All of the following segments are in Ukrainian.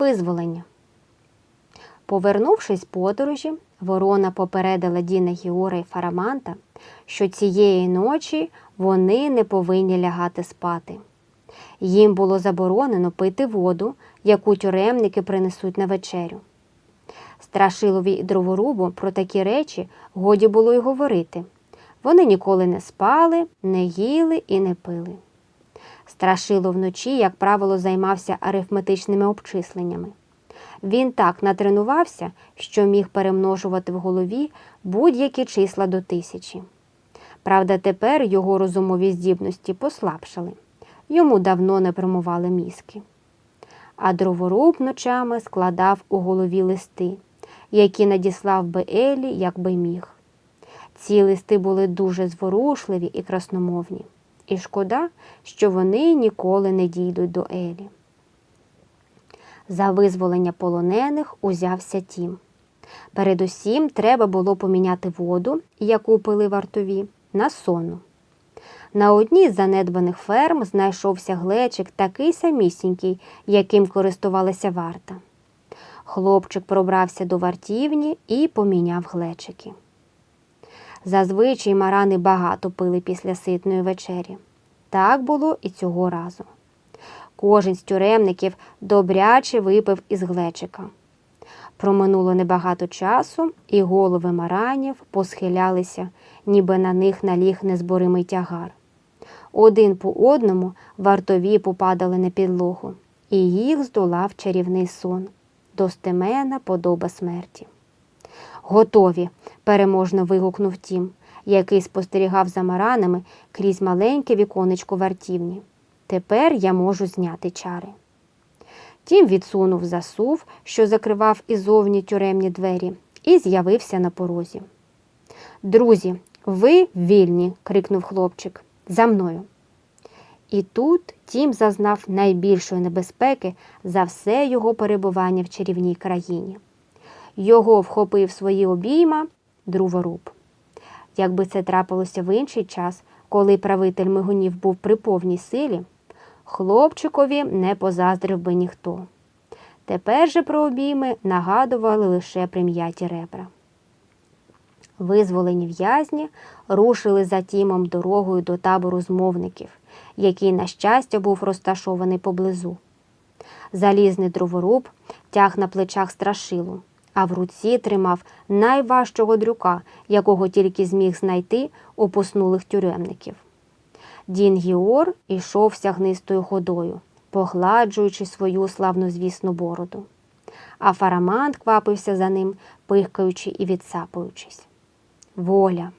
Визволення. Повернувшись з подорожі, ворона попередила Діна Гіора і Фараманта, що цієї ночі вони не повинні лягати спати. Їм було заборонено пити воду, яку тюремники принесуть на вечерю. Страшилові і дроворубу про такі речі годі було й говорити. Вони ніколи не спали, не їли і не пили. Страшило вночі, як правило, займався арифметичними обчисленнями. Він так натренувався, що міг перемножувати в голові будь-які числа до тисячі. Правда, тепер його розумові здібності послабшали. Йому давно не промували мізки. А дроворуб ночами складав у голові листи, які надіслав би Елі, якби міг. Ці листи були дуже зворушливі і красномовні, і шкода, що вони ніколи не дійдуть до Елі. За визволення полонених узявся тім. Передусім треба було поміняти воду, яку пили вартові, на сонну. На одній з занедбаних ферм знайшовся глечик такий самісінький, яким користувалася варта. Хлопчик пробрався до вартівні і поміняв глечики. Зазвичай марани багато пили після ситної вечері. Так було і цього разу. Кожен з тюремників добряче випив із глечика. Проминуло небагато часу, і голови маранів посхилялися, ніби на них наліг незборимий тягар. Один по одному вартові попадали на підлогу, і їх здолав чарівний сон, достемена подоба смерті. Готові, переможно вигукнув тім, який спостерігав за маранами крізь маленьке віконечко вартівні. Тепер я можу зняти чари. Тім відсунув засув, що закривав ізовні тюремні двері, і з'явився на порозі. Друзі, ви вільні, крикнув хлопчик. За мною. І тут Тім зазнав найбільшої небезпеки за все його перебування в чарівній країні. Його вхопив свої обійма друворуб. Якби це трапилося в інший час, коли правитель мигунів був при повній силі, хлопчикові не позаздрив би ніхто. Тепер же про обійми нагадували лише прим'яті ребра. Визволені в'язні рушили за тімом дорогою до табору змовників, який, на щастя, був розташований поблизу. Залізний дроворуб тяг на плечах страшилу, а в руці тримав найважчого дрюка, якого тільки зміг знайти у поснулих тюремників. Дін Гіор ішов сягнистою ходою, погладжуючи свою славнозвісну бороду. А фарамант квапився за ним, пихкаючи і відсапуючись. Воля.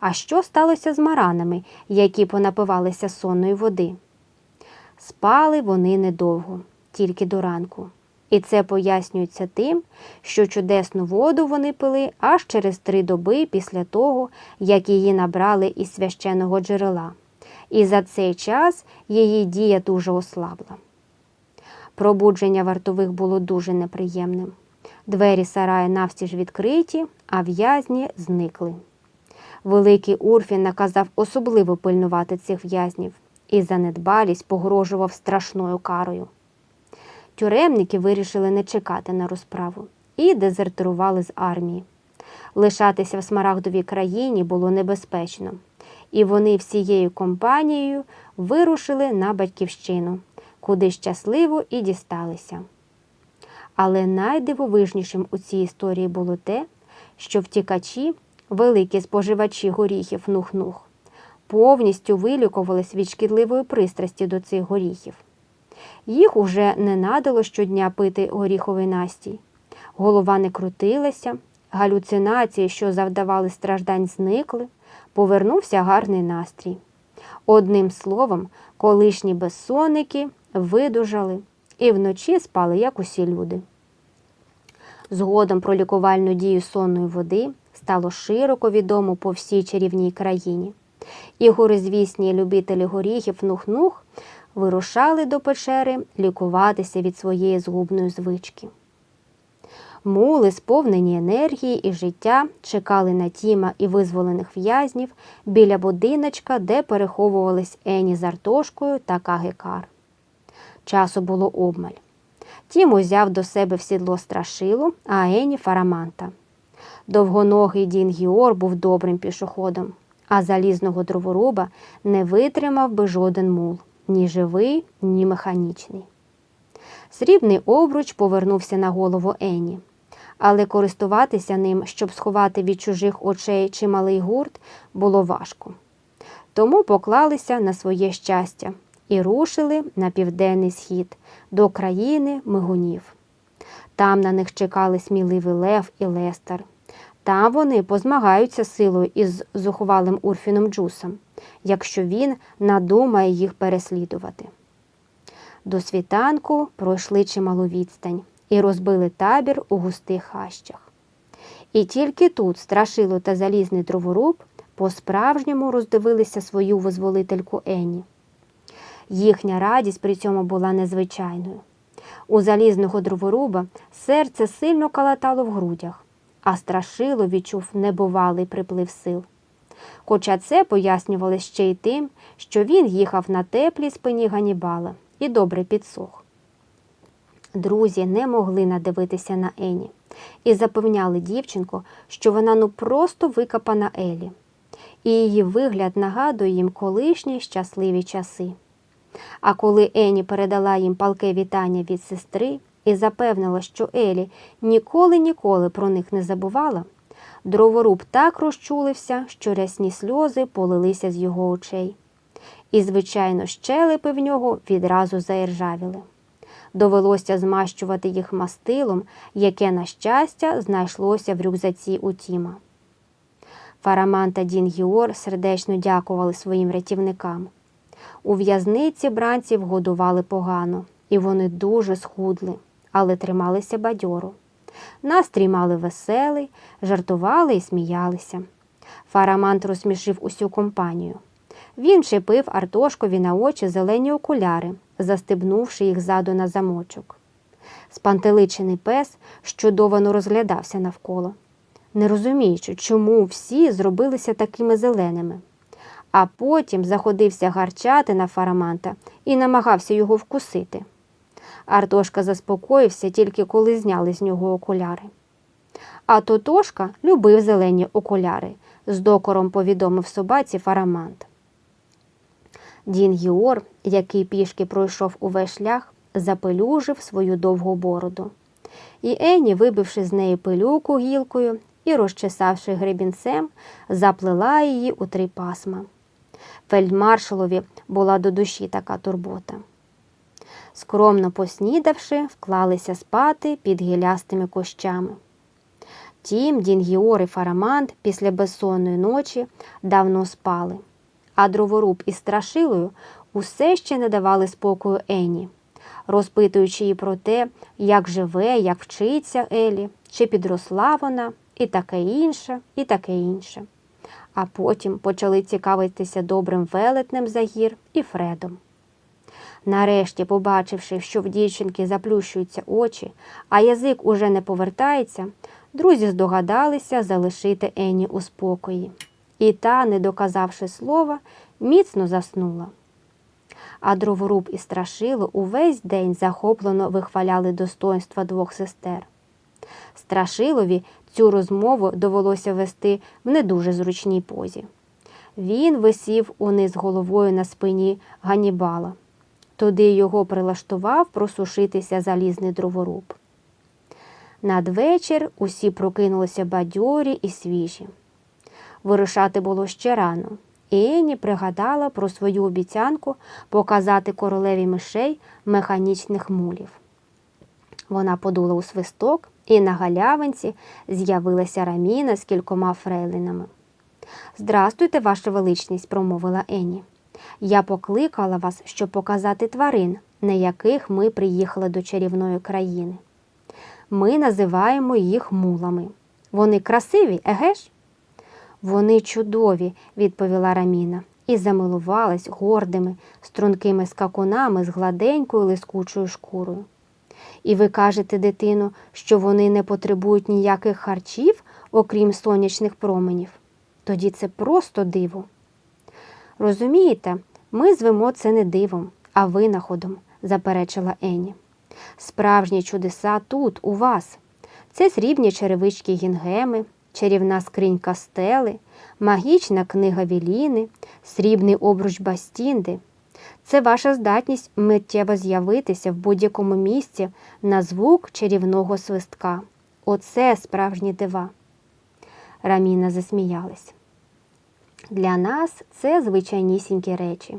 А що сталося з маранами, які понапивалися сонної води? Спали вони недовго, тільки до ранку. І це пояснюється тим, що чудесну воду вони пили аж через три доби після того, як її набрали із священного джерела. І за цей час її дія дуже ослабла. Пробудження вартових було дуже неприємним. Двері сараї навстіж відкриті, а в'язні зникли. Великий Урфін наказав особливо пильнувати цих в'язнів і за недбалість погрожував страшною карою. Тюремники вирішили не чекати на розправу і дезертирували з армії. Лишатися в смарагдовій країні було небезпечно, і вони всією компанією вирушили на батьківщину, куди щасливо і дісталися. Але найдивовижнішим у цій історії було те, що втікачі, великі споживачі горіхів нух-нух, повністю вилікувались від шкідливої пристрасті до цих горіхів. Їх уже не надало щодня пити горіховий настій. Голова не крутилася, галюцинації, що завдавали страждань, зникли, повернувся гарний настрій. Одним словом, колишні безсонники видужали і вночі спали, як усі люди. Згодом про лікувальну дію сонної води стало широко відомо по всій чарівній країні. І горизвісні любителі горіхів нух-нух вирушали до печери лікуватися від своєї згубної звички. Мули, сповнені енергії і життя, чекали на тіма і визволених в'язнів біля будиночка, де переховувались Ені з Артошкою та Кагекар. Часу було обмаль. Тім узяв до себе в сідло страшилу, а Ені фараманта. Довгоногий Дін Гіор був добрим пішоходом, а залізного дроворуба не витримав би жоден мул ні живий, ні механічний. Срібний обруч повернувся на голову Ені, але користуватися ним, щоб сховати від чужих очей чималий гурт, було важко. Тому поклалися на своє щастя і рушили на південний схід до країни мигунів. Там на них чекали сміливий Лев і Лестер. Там вони позмагаються силою із зухвалим Урфіном Джусом, якщо він надумає їх переслідувати. До світанку пройшли чималу відстань і розбили табір у густих хащах. І тільки тут страшило та залізний дроворуб по-справжньому роздивилися свою визволительку Енні. Їхня радість при цьому була незвичайною. У залізного дроворуба серце сильно калатало в грудях, а страшило відчув небувалий приплив сил. Хоча це пояснювали ще й тим, що він їхав на теплій спині Ганібала і добре підсох. Друзі не могли надивитися на Ені і запевняли дівчинку, що вона ну просто викопана Елі, і її вигляд нагадує їм колишні щасливі часи. А коли Ені передала їм палке вітання від сестри і запевнила, що Елі ніколи ніколи про них не забувала, дроворуб так розчулився, що рясні сльози полилися з його очей. І, звичайно, щелепи в нього відразу заіржавіли. Довелося змащувати їх мастилом, яке, на щастя, знайшлося в рюкзаці у Тіма. Фараман та Дін Гіор сердечно дякували своїм рятівникам. У в'язниці бранців годували погано, і вони дуже схудли, але трималися бадьоро. Настрій мали веселий, жартували і сміялися. Фарамант розсмішив усю компанію. Він чепив Артошкові на очі зелені окуляри, застебнувши їх ззаду на замочок. Спантеличений пес щудовано розглядався навколо, не розуміючи, чому всі зробилися такими зеленими. А потім заходився гарчати на фараманта і намагався його вкусити. Артошка заспокоївся тільки коли зняли з нього окуляри. А Тотошка любив зелені окуляри, з докором повідомив собаці фарамант. Дін Гіор, який пішки пройшов увесь шлях, запелюжив свою довгу бороду. І Ені, вибивши з неї пилюку гілкою і розчесавши гребінцем, заплела її у три пасма. Фельдмаршалові була до душі така турбота. Скромно поснідавши, вклалися спати під гілястими кущами. Тім, Дінгіор і Фарамант після безсонної ночі давно спали, а дроворуб із страшилою усе ще не давали спокою Ені, розпитуючи її про те, як живе, як вчиться Елі, чи підросла вона, і таке інше, і таке інше. А потім почали цікавитися добрим велетнем Загір і Фредом. Нарешті, побачивши, що в дівчинки заплющуються очі, а язик уже не повертається, друзі здогадалися залишити Ені у спокої. І та, не доказавши слова, міцно заснула. А дроворуб і страшило увесь день захоплено вихваляли достоинства двох сестер. Страшилові цю розмову довелося вести в не дуже зручній позі. Він висів униз головою на спині Ганібала. Туди його прилаштував просушитися залізний дроворуб. Надвечір усі прокинулися бадьорі і свіжі. Вирушати було ще рано, і Ені пригадала про свою обіцянку показати королеві мишей механічних мулів. Вона подула у свисток, і на галявинці з'явилася раміна з кількома фрейлинами. Здрастуйте, ваша величність, промовила Ені. Я покликала вас, щоб показати тварин, на яких ми приїхали до чарівної країни. Ми називаємо їх мулами. Вони красиві, еге ж? Вони чудові, відповіла Раміна, і замилувалась гордими, стрункими скакунами з гладенькою лискучою шкурою. І ви кажете, дитино, що вони не потребують ніяких харчів, окрім сонячних променів. Тоді це просто диво. Розумієте, ми звемо це не дивом, а винаходом, заперечила Ені. Справжні чудеса тут, у вас. Це срібні черевички гінгеми, чарівна скринька стели, магічна книга Віліни, срібний обруч Бастінди. Це ваша здатність миттєво з'явитися в будь-якому місці на звук чарівного свистка. Оце справжні дива. Раміна засміялась. Для нас це звичайнісінькі речі.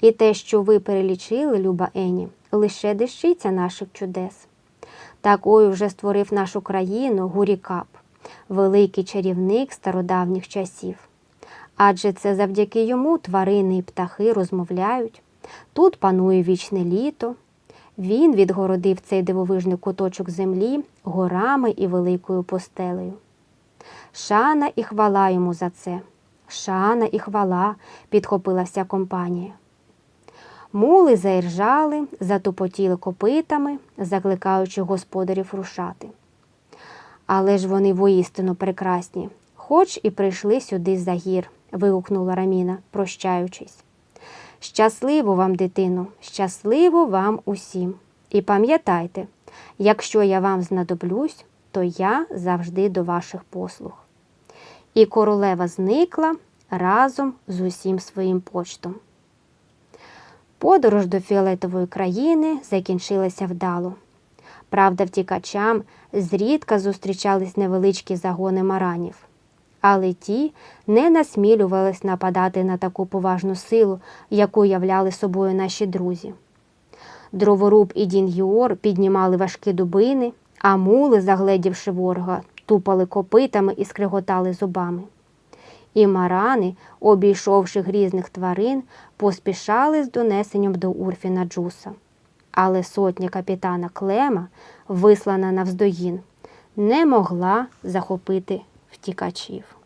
І те, що ви перелічили, Люба Ені, лише дещиця наших чудес. Такою вже створив нашу країну Гурікап, великий чарівник стародавніх часів. Адже це завдяки йому тварини і птахи розмовляють. Тут панує вічне літо. Він відгородив цей дивовижний куточок землі горами і великою постелею. Шана і хвала йому за це. Шана і хвала, підхопила вся компанія. Мули заіржали, затупотіли копитами, закликаючи господарів рушати. Але ж вони воістину прекрасні, хоч і прийшли сюди за гір, вигукнула Раміна, прощаючись. Щасливо вам, дитино, щасливо вам усім. І пам'ятайте, якщо я вам знадоблюсь, то я завжди до ваших послуг. І королева зникла разом з усім своїм почтом. Подорож до фіолетової країни закінчилася вдало. Правда, втікачам зрідка зустрічались невеличкі загони маранів, але ті не насмілювались нападати на таку поважну силу, яку являли собою наші друзі. Дроворуб і Дін'юор піднімали важкі дубини, а мули, загледівши ворога, тупали копитами і скриготали зубами. І марани, обійшовши грізних тварин, поспішали з донесенням до Урфіна Джуса. Але сотня капітана Клема, вислана навздоїн, не могла захопити втікачів.